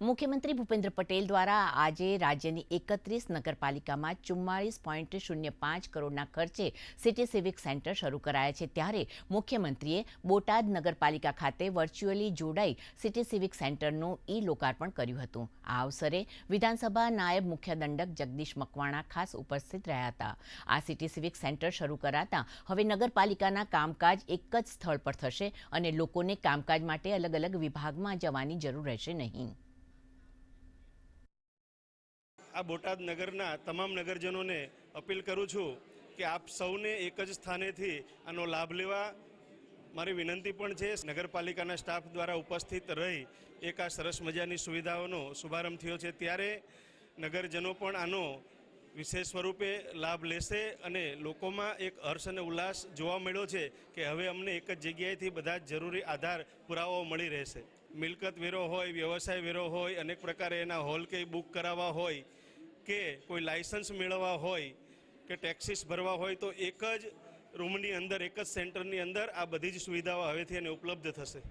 મુખ્યમંત્રી ભૂપેન્દ્ર પટેલ દ્વારા આજે રાજ્યની એકત્રીસ નગરપાલિકામાં ચુમ્માળીસ પોઈન્ટ શૂન્ય પાંચ કરોડના ખર્ચે સિટી સિવિક સેન્ટર શરૂ કરાયા છે. ત્યારે મુખ્યમંત્રીએ બોટાદ નગરપાલિકા ખાતે વર્ચ્યુઅલી જોડાઈ સિટી સિવિક સેન્ટરનું ઈ લોકાર્પણ કર્યું હતું. આ અવસરે વિધાનસભા નાયબ મુખ્ય દંડક જગદીશ મકવાણા ખાસ ઉપસ્થિત રહ્યા હતા. આ સિટી સિવિક સેન્ટર શરૂ કરાતા હવે નગરપાલિકાના કામકાજ એક જ સ્થળ પર થશે અને લોકોને કામકાજ માટે અલગ અલગ વિભાગમાં જવાની જરૂર રહેશે નહીં. આ બોટાદ નગરના તમામ નગરજનોને અપીલ કરું છું કે આપ સૌને એક જ સ્થાનેથી આનો લાભ લેવા. મારી વિનંતી પણ છે, નગરપાલિકાના સ્ટાફ દ્વારા ઉપસ્થિત રહી એક આ સરસ મજાની સુવિધાઓનો શુભારંભ થયો છે. ત્યારે નગરજનો પણ આનો વિશેષ સ્વરૂપે લાભ લેશે અને લોકોમાં એક હર્ષ અને ઉલ્લાસ જોવા મળ્યો છે કે હવે અમને એક જ જગ્યાએથી બધા જ જરૂરી આધાર પુરાવાઓ મળી રહેશે. મિલકત વેરો હોય, વ્યવસાય વેરો હોય, અનેક પ્રકારે એના હોલ કે બુક કરાવવા હોય કે કોઈ લાયસન્સ મેળવવા હોય કે ટેક્સીસ ભરવા હોય તો એક જ રૂમની અંદર, એક જ સેન્ટરની અંદર આ બધી જ સુવિધાઓ હવેથી એને ઉપલબ્ધ થશે.